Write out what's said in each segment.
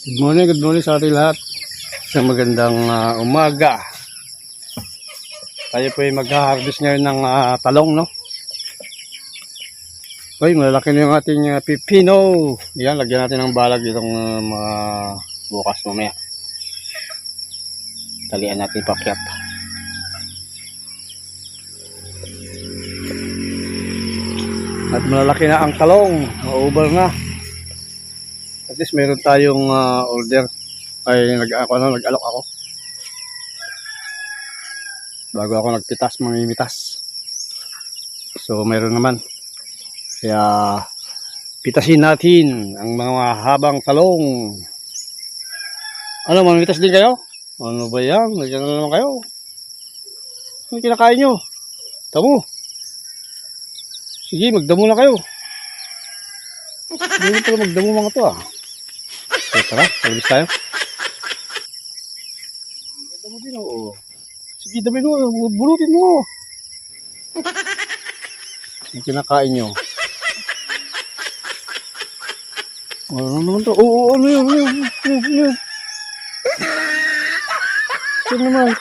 Good morning, good morning sa ating lahat. Isang magandang ah, umaga. Tayo po ay mag-harvest ngayon ng ah, talong, no? Uy, malalaki na yung ating ah, pipino. Yan, lagyan natin ng balag itong ah, mga bukas mamaya. Talian natin pakyat. At malalaki na ang talong. Ma-over na. At least meron tayong ah, order. Ay, nag, ako, ano, nag-alok ako. Bago ako nagpitas, mamimitas. So, meron naman. Kaya, pitasin natin ang mga habang talong. Ano, mamimitas din kayo? Ano ba yan? Nagyan na naman kayo. Ano kinakain nyo? Tamo. Sige, magdamo na kayo. Hindi pala magdamo mga to ah. Tara, alis tayo. Magdamo din oo. Sige, dami mo, bulutin mo. Yung kinakain nyo. Ano naman to? Oo, ano yun? Ano yun? Ano yun? Ano yun? Ito naman,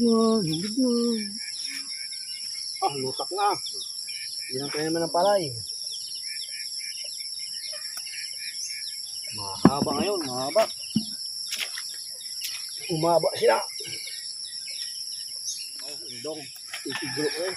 chikitit. Gudon, gudon. Ah, lusak na. Yan naman ng palay. Mahaba ngayon, mahaba. Umaba sila. Oh, indong. Itigro eh.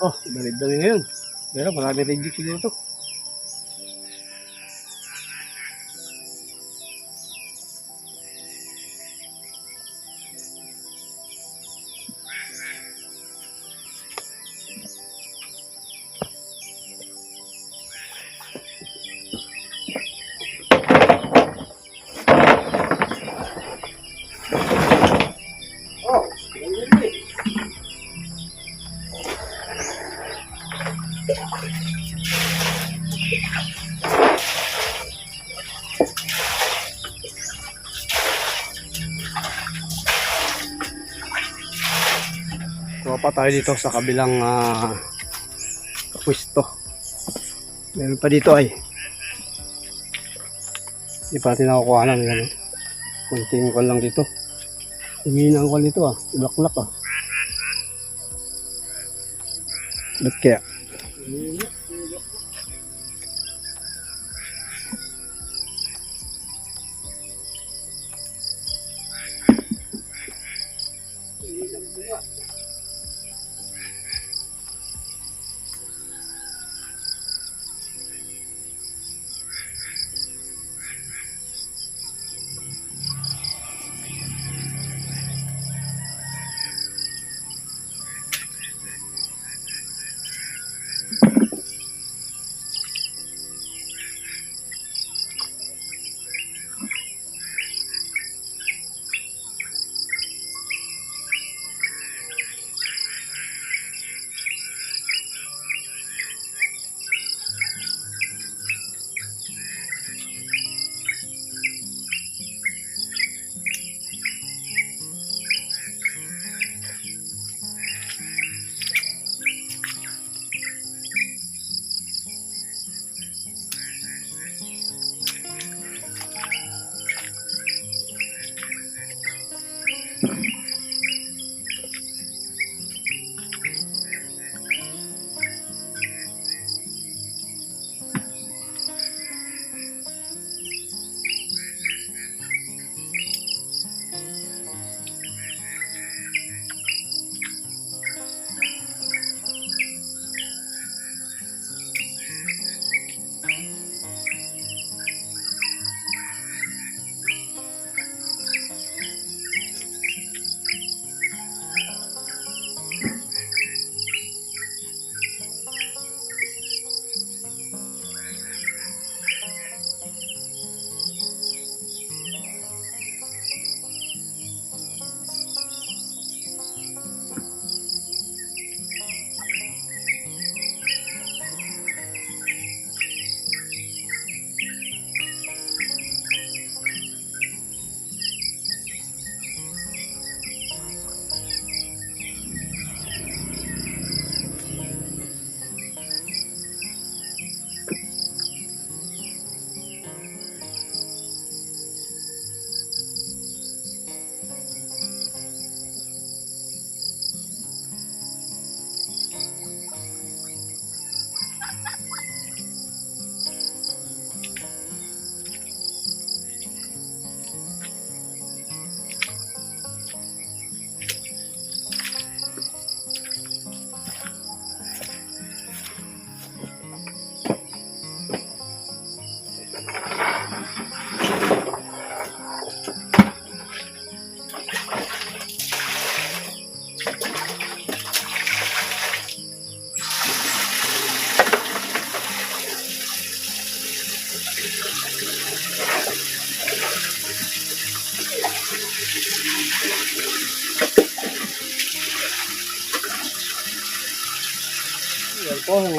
Oh, dali-dali ngayon. Pero marami reject siguro to. Pa tayo dito sa kabilang uh, pwesto. Meron pa dito ay. Hindi pa natin nakukuha na. Yan. Kunting ko lang dito. Ang kwan dito ah. Iblaklak ah. Ba't kaya? Po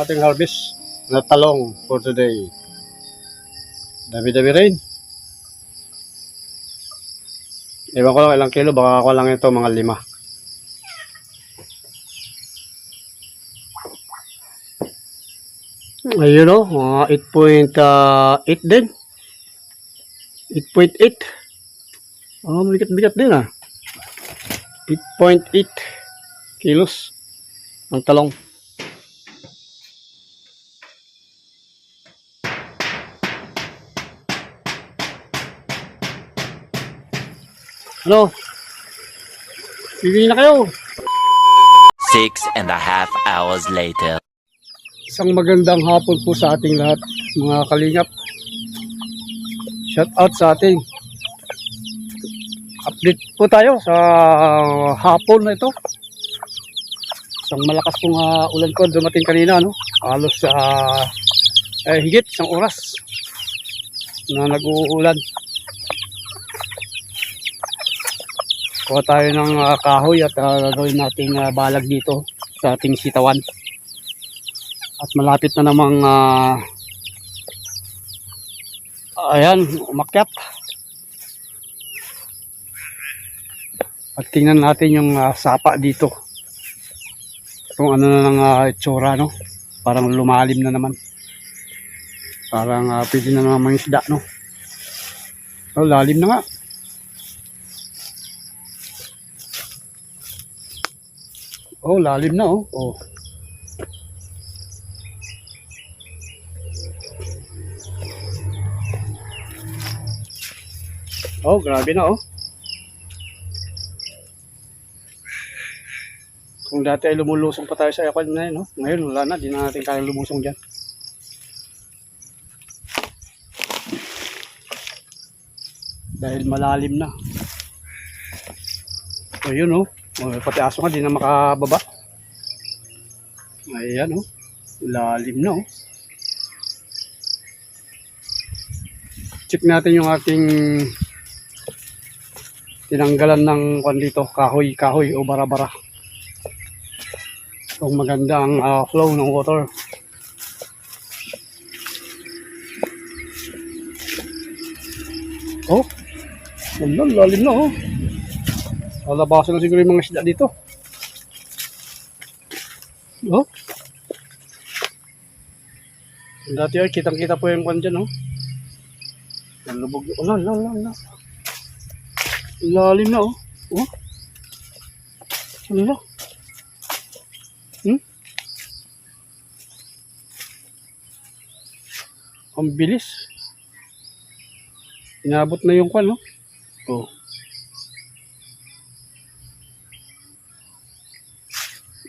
ating harvest na talong for today. Dami-dami rin. Ewan ko lang ilang kilo, baka ako lang ito mga lima. Ayun o, mga 8.8 din. 8.8. Oh, bigat-bigat din ah. 8.8 kilos ang talong. Ano? Bibili na kayo. Six and a half hours later. Isang magandang hapon po sa ating lahat, mga kalingap. Shout out sa ating. Update po tayo sa hapon na ito. Isang malakas pong ah, ulan po dumating kanina, no? Halos sa eh, higit isang oras na nag-uulan. Kuha tayo ng ah, kahoy at ah, gagawin nating ah, balag dito sa ating sitawan. At malapit na namang ah, ayan, umakyat. At tingnan natin yung ah, sapa dito. kung ano na ng uh, itsura, no? Parang lumalim na naman. Parang uh, pwede na naman isda, no? Oh, lalim na nga. Oh, lalim na, oh. Oh. Oh, grabe na, oh. Kung dati ay lumulusong pa tayo sa yakwan na yun, no? Ngayon, wala na. Di na natin kayang lumusong dyan. Dahil malalim na. So, yun, oh. Oh pati aso nga, di na makababa. Ayan, oh. Lalim na, oh. Check natin yung ating tinanggalan ng kwan dito, kahoy, kahoy o bara-bara kung maganda ang ah, flow ng water. Oh, wala, lalim na oh. Lalabasan na siguro yung mga isda dito. Oh. Dati ay kitang-kita po yung kwan dyan oh. Nalubog. Wala, wala, wala, wala. Lalim na oh. Oh. Wala. Hmm? Ang bilis. Inabot na yung kwan, no? Oh.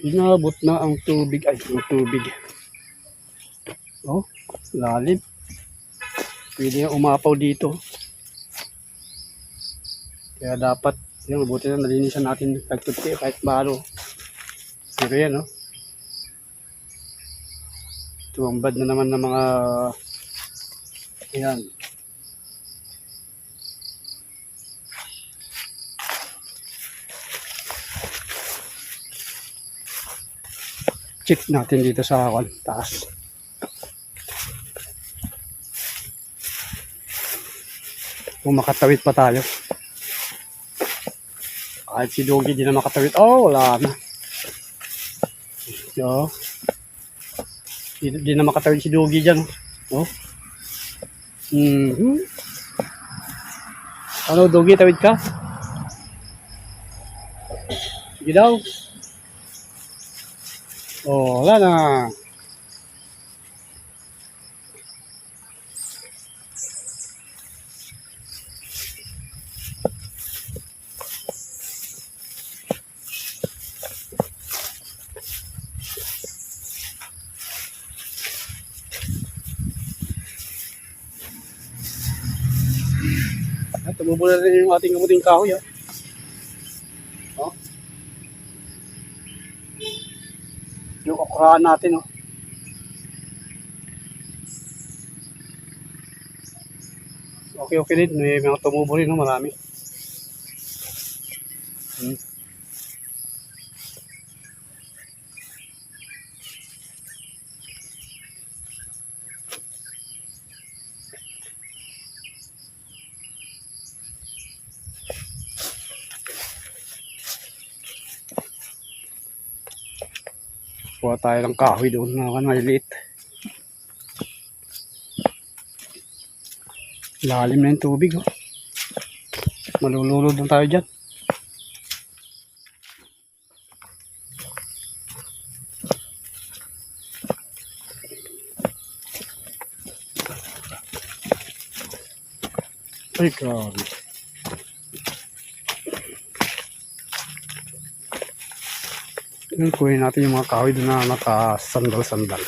Inabot na ang tubig. Ay, ang tubig. Oh, lalim. Pwede umapaw dito. Kaya dapat, yung mabuti na nalinisan natin pagtuti kahit balo. Pero yan, no? Tumambad na naman ng mga Ayan. Check natin dito sa kwan, taas. Kung makatawid pa tayo. Kahit si Dogi di na makatawid. Oh, wala na. Yo. Di, di na makatawid si Dogi dyan. Oh. Mhm. Ano, Dogi, tawid ka? Sige daw. Oh, wala na. At tumubo na rin yung ating kamuting kahoy. ah. Oh. Okrahan natin. Oh. Okay, okay din. May mga tumubo rin. No? Marami. Kuha tayo ng kahoy doon na kan maliliit. Lalim na yung tubig. Oh. Malululod na tayo dyan. Ay, grabe. Kunin natin yung mga doon na nakasandal-sandal.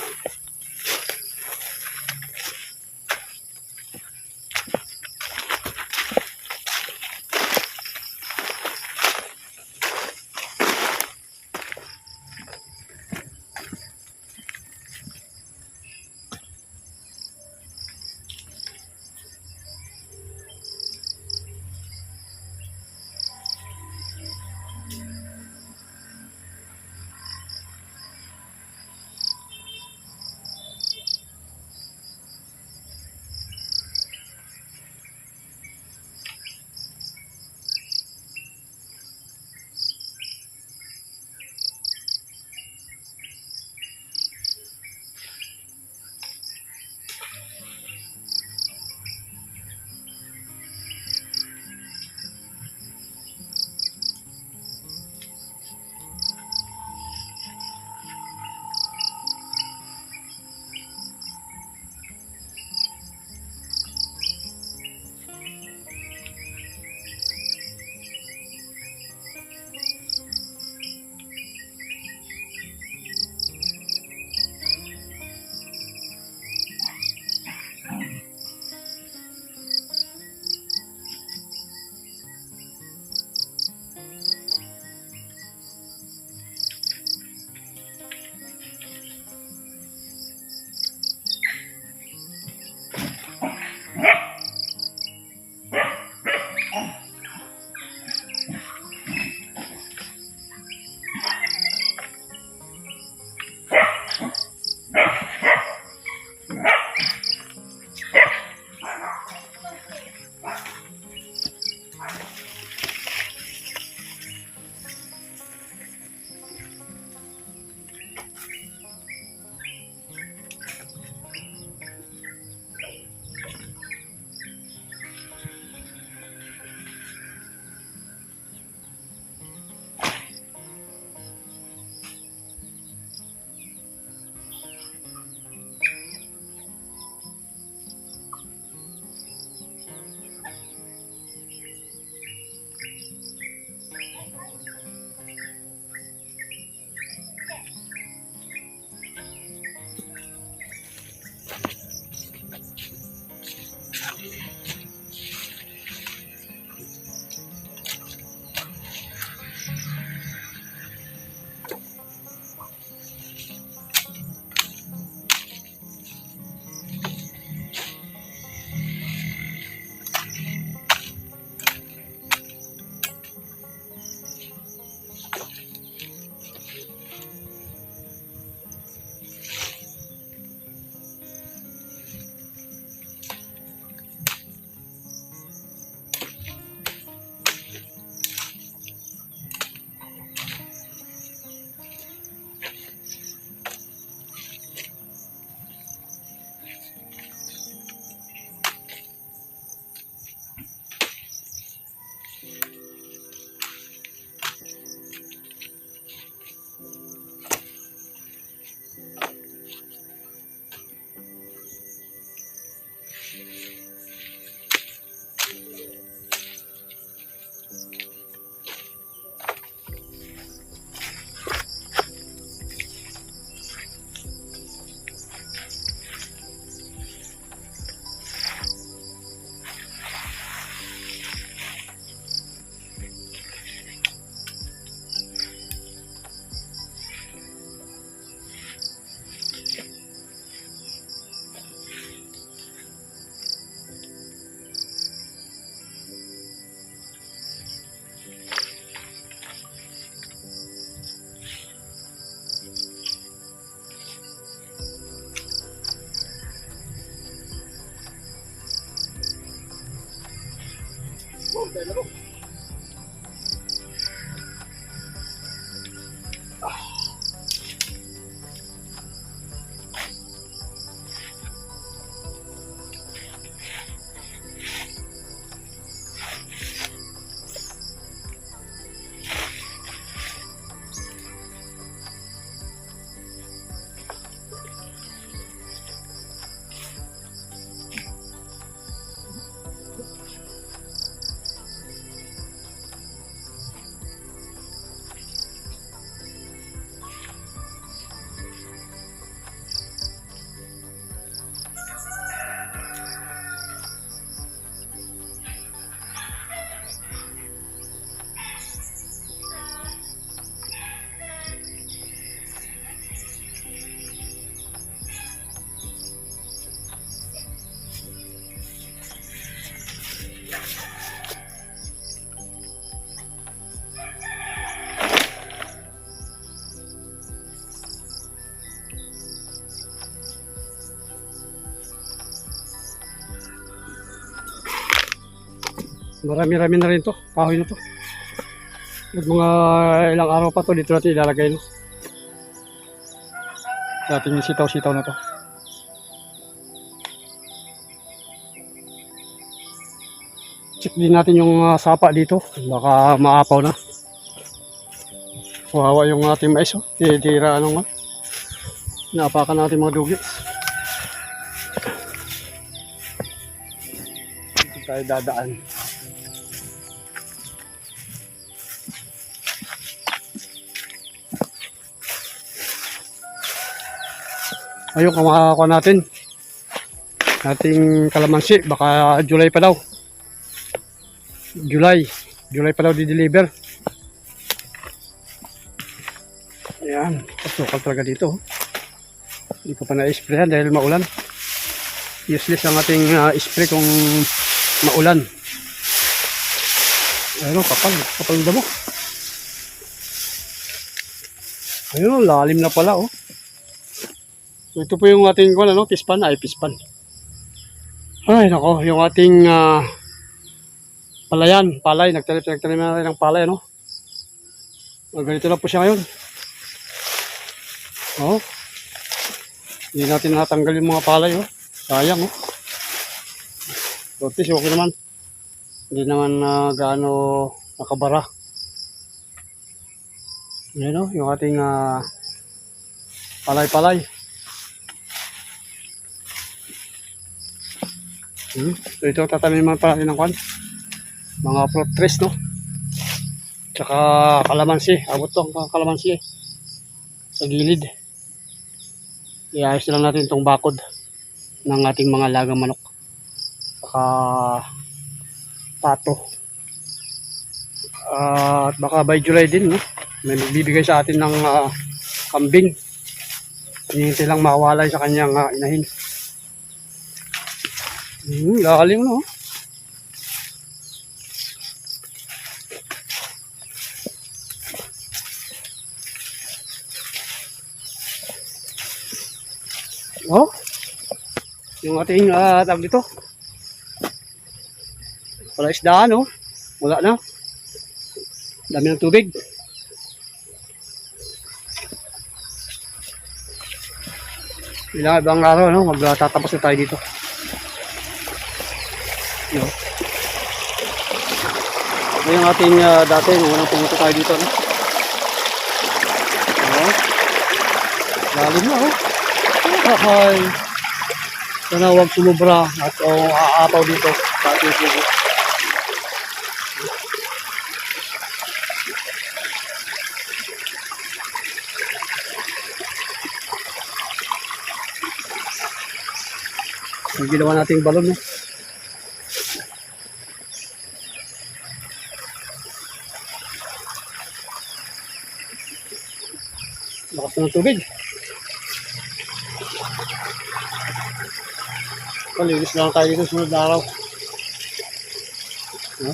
Saya. Marami-rami na rin to. Kahoy na to. At mga ilang araw pa to dito natin ilalagay no. Sa ating sitaw-sitaw na to. Check din natin yung ah, sapa dito. Baka maapaw na. Wawa yung ating mais oh. Titira ano nga. Napakan natin mga dugi. Dito tayo dadaan. Ayun, kung natin. Ating kalamansi, baka July pa daw. July. July pa daw di-deliver. Ayan, pasukal talaga dito. oh. Hindi ko pa na-sprayan dahil maulan. Useless ang ating ah, spray kung maulan. Ayun, kapal. Kapal ng damo. Ayun, lalim na pala, oh. Ito po yung ating, kung ano, pispan, ay, pispan. Ay, nako, yung ating ah, palayan, palay, nagtanim, nagtanim na natin ng palay, ano? Oh, ganito na po siya ngayon. Oh. Hindi natin natanggal yung mga palay, oh. Sayang, oh. Tortis, okay naman. Hindi naman na gaano nakabara. Yan, oh, yung ating ah, palay-palay. Hmm. So ito tataniman pa natin ng kwan. Mga fruit trees, no? Tsaka kalamansi. Abot to ang kalamansi eh. Sa gilid. Iayos lang natin itong bakod ng ating mga lagang manok. Saka pato. At baka by July din, no? May magbibigay sa atin ng ah, kambing. Hinihintay lang makawalay sa kanyang ah, inahin. Hmm, lalim no. Oh. Yung ating uh, tawag dito. Wala isdaan, oh. Wala na. Dami ng tubig. Ilang ibang araw, no? Magtatapos na tayo dito. Yo. Ito yung ating ah, dati, nung unang pumunta tayo dito, no? Oh. Lalim na, oh. Ay. Sana huwag sumubra at oh, aapaw dito sa ating sugo. Yung ginawa nating balon, no? Lakas ng tubig. Palinis lang tayo dito sunod na araw. No?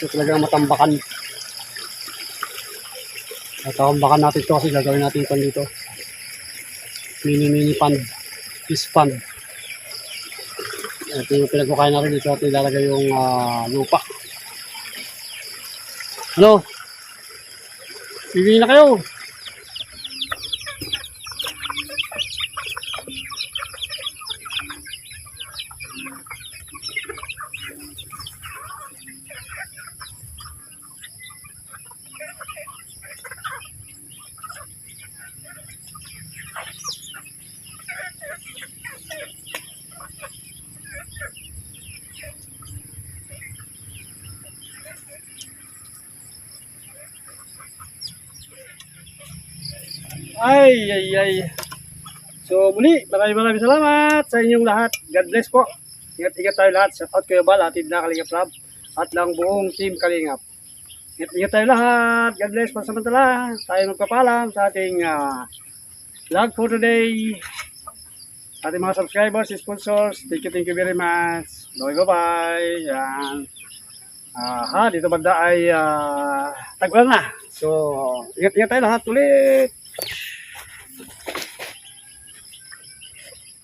Ito talagang matambakan. Matambakan natin ito kasi gagawin natin ito dito. Mini mini pond. Fish pond. Ito yung pinagkukain natin dito at ilalagay yung ah, lupa. Ano? Bibili na kayo. Ay, ay, ay. So muli, maraming maraming salamat sa inyong lahat. God bless po. Ingat-ingat tayo lahat. Shout out kayo ba, hatid na Kalingap Lab at lang buong team Kalingap. Ingat-ingat tayo lahat. God bless pansamantala. Tayo magpapalam sa ating ah, vlog for today. Ating mga subscribers, sponsors, thank you, thank you very much. Bye bye. Yan. Ah, ha, dito banda ay uh, tagwan na. So, ingat-ingat tayo lahat ulit.